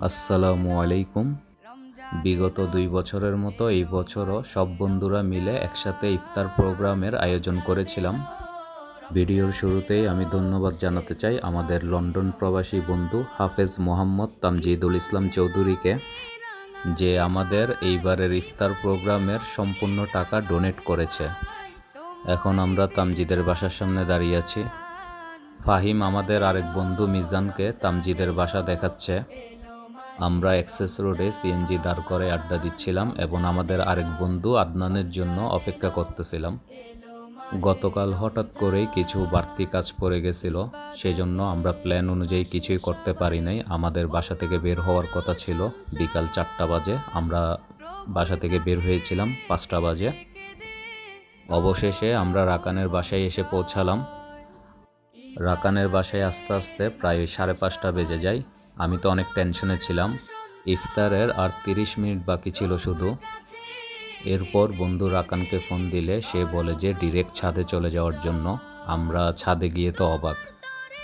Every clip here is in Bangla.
আসসালামু আলাইকুম। বিগত দুই বছরের মতো এই বছরও সব বন্ধুরা মিলে একসাথে ইফতার প্রোগ্রামের আয়োজন করেছিলাম। ভিডিওর শুরুতেই আমি ধন্যবাদ জানাতে চাই আমাদের লন্ডন প্রবাসী বন্ধু হাফেজ মোহাম্মদ তামজিদুল ইসলাম চৌধুরীকে, যে আমাদের এইবারের ইফতার প্রোগ্রামের সম্পূর্ণ টাকা ডোনেট করেছে। এখন আমরা তামজিদের বাসার সামনে দাঁড়িয়ে আছি। ফাহিম আমাদের আরেক বন্ধু মিজানকে তামজিদের বাসা দেখাচ্ছে। আমরা এক্সেস রোডে সিএনজি দাঁড় করে আড্ডা দিচ্ছিলাম এবং আমাদের আরেক বন্ধু আদনানের জন্য অপেক্ষা করতেছিলাম। গতকাল হঠাৎ করেই কিছু বাড়তি কাজ পড়ে গেছিল, সেজন্য আমরা প্ল্যান অনুযায়ী কিছুই করতে পারি নাই। আমাদের বাসা থেকে বের হওয়ার কথা ছিল, বিকাল চারটা বাজে। আমরা বাসা থেকে বের হয়েছিলাম পাঁচটা বাজে। অবশেষে আমরা রাকানের বাসায় এসে পৌঁছালাম। রাকানের বাসায় আস্তে আস্তে প্রায় সাড়ে পাঁচটা বেজে যায়। আমি তো অনেক টেনশনে ছিলাম। ইফতারের আর তিরিশ মিনিট বাকি ছিল শুধু। এরপর বন্ধু রাকানকে ফোন দিলে সে বলে যে ডিরেক্ট ছাদে চলে যাওয়ার জন্য। আমরা ছাদে গিয়ে তো অবাক।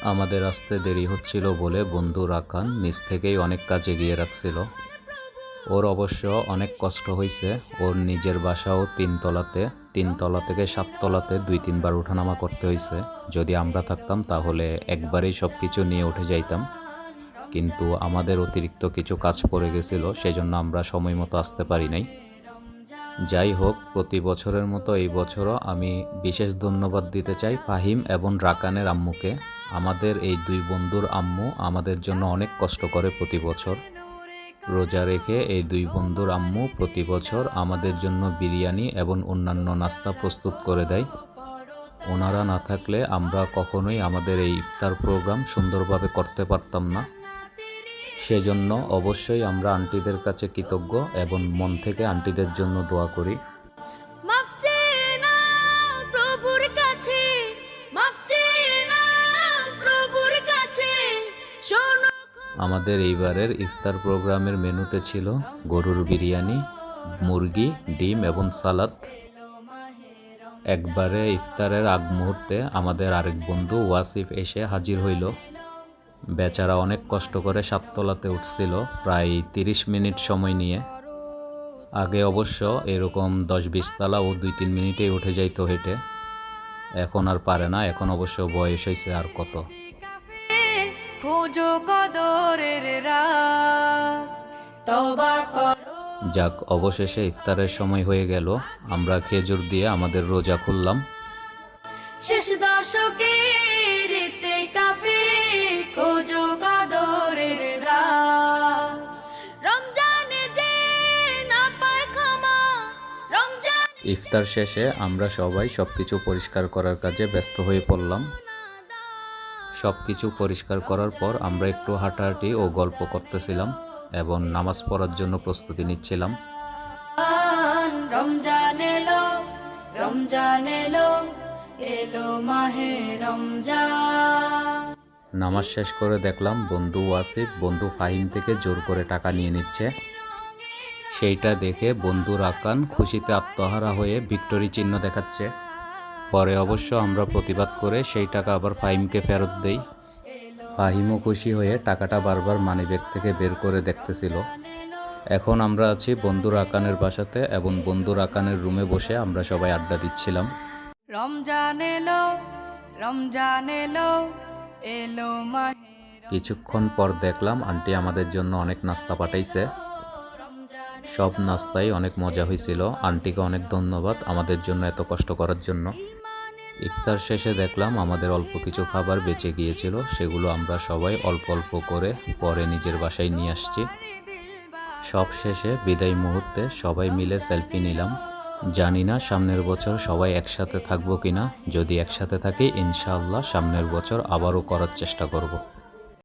আমাদের আসতে দেরি হচ্ছিল বলে বন্ধু রাকান নিচ থেকেই অনেক কাজে গিয়ে রাখছিল। ওর অবশ্য অনেক কষ্ট হয়েছে ওর নিজের বাসাও তিনতলাতে, তিনতলা থেকে সাততলাতে দুই তিনবার ওঠানামা করতে হয়েছে যদি আমরা থাকতাম তাহলে একবারেই সব কিছু নিয়ে উঠে যাইতাম। কিন্তু আমাদের অতিরিক্ত কিছু কাজ পড়ে গেছিল, সেজন্য আমরা সময় মতো আসতে পারি নাই। যাই হোক, প্রতি বছরের মতো এই বছরও আমি বিশেষ ধন্যবাদ দিতে চাই ফাহিম এবং রাকানের আম্মুকে। আমাদের এই দুই বন্ধুর আম্মু আমাদের জন্য অনেক কষ্ট করে প্রতি বছর। রোজা রেখে এই দুই বন্ধুর আম্মু প্রতি বছর আমাদের জন্য বিরিয়ানি এবং অন্যান্য নাস্তা প্রস্তুত করে দেয়। ওনারা না থাকলে আমরা কখনোই আমাদের এই ইফতার প্রোগ্রাম সুন্দরভাবে করতে পারতাম না। সেজন্য অবশ্যই আমরা আন্টিদের কাছে কৃতজ্ঞ এবং মন থেকে আন্টিদের জন্য দোয়া করি। আমাদের এইবারের ইফতার প্রোগ্রামের মেনুতে ছিল গরুর বিরিয়ানি মুরগি ডিম এবং সালাদ। একবারে ইফতারের আগ মুহূর্তে আমাদের আরেক বন্ধু ওয়াসিফ এসে হাজির হইল। বেচারা অনেক কষ্ট করে সাততলাতে উঠছিল, প্রায় তিরিশ মিনিট সময় নিয়ে। আগে অবশ্য এরকম দশ বিশ তলা ও দুই তিন মিনিটেই উঠে যাইতো হেঁটে। এখন আর পারে না, এখন অবশ্য বয়স হয়েছে আর কত। যাক, অবশেষে ইফতারের সময় হয়ে গেল। আমরা খেজুর দিয়ে আমাদের রোজা খুললাম। শেষ দশকের ইফতার শেষে আমরা সবাই সব কিছু পরিষ্কার করার কাজে ব্যস্ত হয়ে পড়লাম। সব কিছু পরিষ্কার করার পর আমরা একটু হাঁটাহাঁটি ও গল্প করতেছিলাম এবং নামাজ পড়ার জন্য প্রস্তুতি নিচ্ছিলাম। রমজান এলো রমজান এলো এলো মাহে রমজান। নামাজ শেষ করে দেখলাম বন্ধু ওয়াসিফ বন্ধু ফাহিম থেকে জোর করে টাকা নিয়ে নিচ্ছে। সেইটা দেখে বন্ধু রাকান খুশিতে আত্মহারা হয়ে ভিক্টোরি চিহ্ন দেখাচ্ছে। পরে অবশ্য আমরা প্রতিবাদ করে সেই টাকা আবার ফাহিমকে ফেরত দেই। ফাহিমও খুশি হয়ে টাকাটা বারবার মানিব্যাগ থেকে বের করে দেখতেছিল। এখন আমরা আছি বন্ধুর আকানের বাসাতে এবং বন্ধুর আকানের রুমে বসে আমরা সবাই আড্ডা দিচ্ছিলাম। রমজান এলো রমজান এলো এলো কিছুক্ষণ পর দেখলাম আন্টি আমাদের জন্য অনেক নাস্তা পাঠাইছে। সব নাস্তায় অনেক মজা হয়েছিল। আন্টিকে অনেক ধন্যবাদ আমাদের জন্য এত কষ্ট করার জন্য। ইফতার শেষে দেখলাম আমাদের অল্প কিছু খাবার বেঁচে গিয়েছিল, সেগুলো আমরা সবাই অল্প অল্প করে পরে নিজের বাসায় নিয়ে আসছি। সব শেষে বিদায় মুহূর্তে সবাই মিলে সেলফি নিলাম। জানি না সামনের বছর সবাই একসাথে থাকব কিনা, যদি একসাথে থাকি ইনশাআল্লাহ সামনের বছর আবারও করার চেষ্টা করব।